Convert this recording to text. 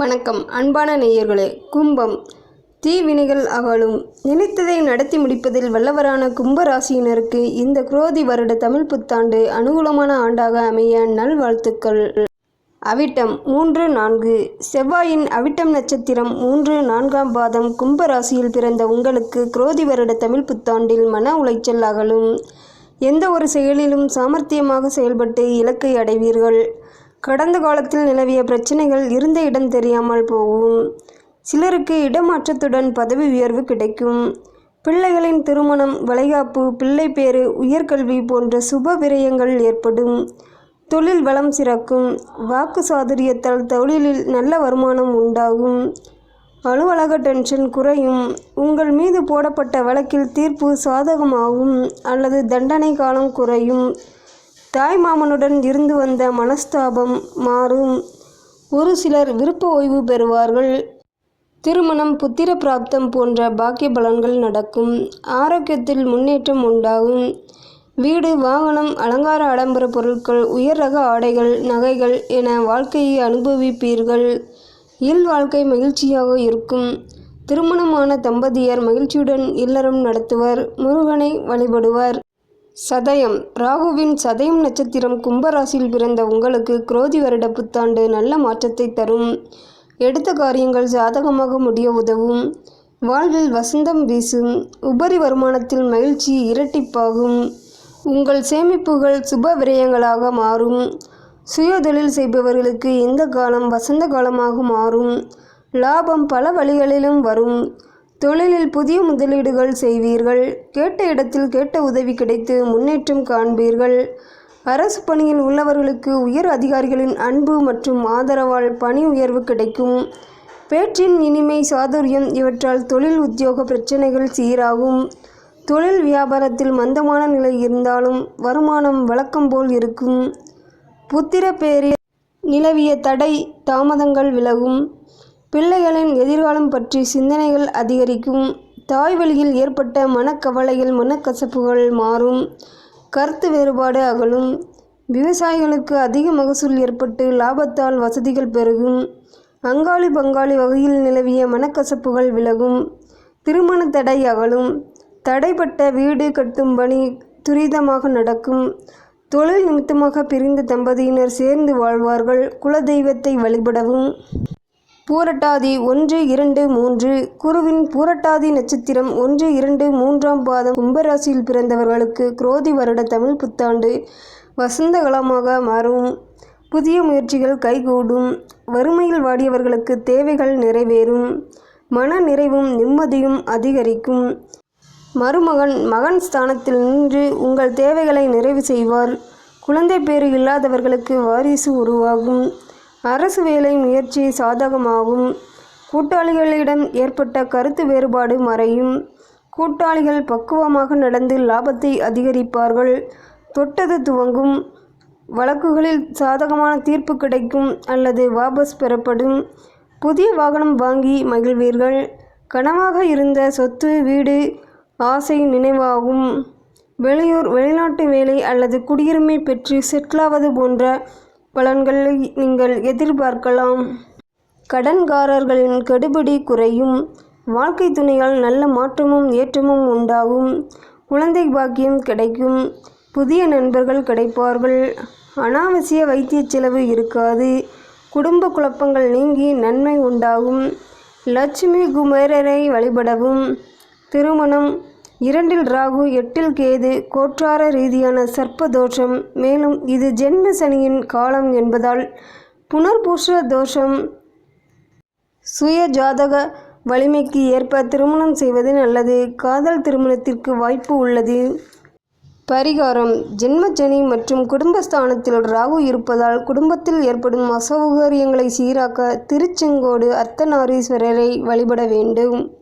வணக்கம். அன்பான நேயர்களே கும்பம். தீவினைகள் அகலும். நினைத்ததை நடத்தி முடிப்பதில் வல்லவரான கும்பராசியினருக்கு இந்த குரோதி வருட தமிழ் புத்தாண்டு அனுகூலமான ஆண்டாக அமைய நல்வாழ்த்துக்கள். அவிட்டம் மூன்று நான்கு. செவ்வாயின் அவிட்டம் நட்சத்திரம் மூன்று நான்காம் பாதம் கும்பராசியில் பிறந்த உங்களுக்கு குரோதி வருட தமிழ் புத்தாண்டில் மன உளைச்சல் அகலும். எந்த ஒரு செயலிலும் சாமர்த்தியமாக செயல்பட்டு இலக்கை அடைவீர்கள். கடந்த காலத்தில் நிலவிய பிரச்சனைகள் இருந்த இடம் தெரியாமல் போகும். சிலருக்கு இடமாற்றத்துடன் பதவி உயர்வு கிடைக்கும். பிள்ளைகளின் திருமணம் வளைகாப்பு பிள்ளை பேறு உயர்கல்வி போன்ற சுப விரயங்கள் ஏற்படும். தொழில் வளம் சிறக்கும். வாக்கு சாதுரியத்தால் தொழிலில் நல்ல வருமானம் உண்டாகும். அலுவலக டென்ஷன் குறையும். உங்கள் மீது போடப்பட்ட வழக்கில் தீர்ப்பு சாதகமாகும் அல்லது தண்டனை காலம் குறையும். தாய் மாமனுடன் இருந்து வந்த மனஸ்தாபம் மாறும். ஒரு சிலர் விருப்ப ஓய்வு பெறுவார்கள். திருமணம் புத்திர பிராப்தம் போன்ற பாக்கிய பலன்கள் நடக்கும். ஆரோக்கியத்தில் முன்னேற்றம் உண்டாகும். வீடு வாகனம் அலங்கார ஆடம்பர பொருட்கள் உயர் ரக ஆடைகள் நகைகள் என வாழ்க்கையை அனுபவிப்பீர்கள். இல் வாழ்க்கை மகிழ்ச்சியாக இருக்கும். திருமணமான தம்பதியர் மகிழ்ச்சியுடன் இல்லறம் நடத்துவர். முருகனை வழிபடுவர். சதயம். ராகுவின் சதயம் நட்சத்திரம் கும்பராசியில் பிறந்த உங்களுக்கு குரோதி வருட புத்தாண்டு நல்ல மாற்றத்தை தரும். எடுத்த காரியங்கள் சாதகமாக முடிய உதவும். வாழ்வில் வசந்தம் வீசும். உபரி வருமானத்தில் மகிழ்ச்சி இரட்டிப்பாகும். உங்கள் சேமிப்புகள் சுப விரயங்களாக மாறும். சுய தொழில் செய்பவர்களுக்கு இந்த காலம் வசந்த காலமாக மாறும். லாபம் பல வழிகளிலும் வரும். தொழிலில் புதிய முதலீடுகள் செய்வீர்கள். கேட்ட இடத்தில் கேட்ட உதவி கிடைத்து முன்னேற்றம் காண்பீர்கள். அரசு பணியில் உள்ளவர்களுக்கு உயர் அதிகாரிகளின் அன்பு மற்றும் ஆதரவால் பணி உயர்வு கிடைக்கும். பேச்சின் இனிமை சாதுரியம் இவற்றால் தொழில் உத்தியோக பிரச்சனைகள் சீராகும். தொழில் வியாபாரத்தில் மந்தமான நிலை இருந்தாலும் வருமானம் வழக்கம் போல் இருக்கும். புத்திர பேரில் நிலவிய தடை தாமதங்கள் விலகும். பிள்ளைகளின் எதிர்காலம் பற்றி சிந்தனைகள் அதிகரிக்கும். தாய் வழியில் ஏற்பட்ட மனக்கவலைகள் மனக்கசப்புகள் மாறும். கருத்து வேறுபாடு அகலும். விவசாயிகளுக்கு அதிக மகசூல் ஏற்பட்டு லாபத்தால் வசதிகள் பெருகும். அங்காளி பங்காளி வகையில் நிலவிய மனக்கசப்புகள் விலகும். திருமண தடை அகலும். தடைப்பட்ட வீடு கட்டும் பணி துரிதமாக நடக்கும். தொழில் நிமித்தமாக பிரிந்த தம்பதியினர் சேர்ந்து வாழ்வார்கள். குலதெய்வத்தை வழிபடவும். பூரட்டாதி ஒன்று இரண்டு மூன்று. குருவின் பூரட்டாதி நட்சத்திரம் ஒன்று இரண்டு மூன்றாம் பாதம் கும்பராசியில் பிறந்தவர்களுக்கு குரோதி வருட தமிழ் புத்தாண்டு வசந்த காலமாக மாறும். புதிய முயற்சிகள் கைகூடும். வறுமையில் வாடியவர்களுக்கு தேவைகள் நிறைவேறும். மன நிறைவும் நிம்மதியும் அதிகரிக்கும். மருமகன் மகன் ஸ்தானத்தில் நின்று உங்கள் தேவைகளை நிறைவு செய்வார். குழந்தை பேறு இல்லாதவர்களுக்கு வாரிசு உருவாகும். அரசு வேலை முயற்சி சாதகமாகும். கூட்டாளிகளிடம் ஏற்பட்ட கருத்து வேறுபாடு மறையும். கூட்டாளிகள் பக்குவமாக நடந்து லாபத்தை அதிகரிப்பார்கள். தொட்டது துவங்கும். வழக்குகளில் சாதகமான தீர்ப்பு கிடைக்கும் அல்லது வாபஸ் பெறப்படும். புதிய வாகனம் வாங்கி மகிழ்வீர்கள். கனவாக இருந்த சொத்து வீடு ஆசை நினைவாகும். வெளியூர் வெளிநாட்டு வேலை அல்லது குடியுரிமை பெற்று செட்டிலாவது போன்ற பலன்களை நீங்கள் எதிர்பார்க்கலாம். கடன்காரர்களின் கெடுபிடி குறையும். வாழ்க்கை துணையால் நல்ல மாற்றமும் ஏற்றமும் உண்டாகும். குழந்தை பாக்கியம் கிடைக்கும். புதிய நண்பர்கள் கிடைப்பார்கள். அனாவசிய வைத்திய செலவு இருக்காது. குடும்ப குழப்பங்கள் நீங்கி நன்மை உண்டாகும். லட்சுமி குமரரை வழிபடவும். திருமணம் இரண்டில் ராகு எட்டில் கேது கோற்றார ரீதியான சர்ப்ப தோஷம் மேலும் இது ஜென்ம சனியின் காலம் என்பதால் புனர்பூஷ தோஷம் சுய ஜாதக வலிமைக்கு ஏற்ப திருமணம் செய்வது நல்லது. காதல் திருமணத்திற்கு வாய்ப்பு உள்ளது. பரிகாரம். ஜென்மச்சனி மற்றும் குடும்பஸ்தானத்தில் ராகு இருப்பதால் குடும்பத்தில் ஏற்படும் அசௌகரியங்களை சீராக்க திருச்செங்கோடு அர்த்தநாரீஸ்வரரை வழிபட வேண்டும்.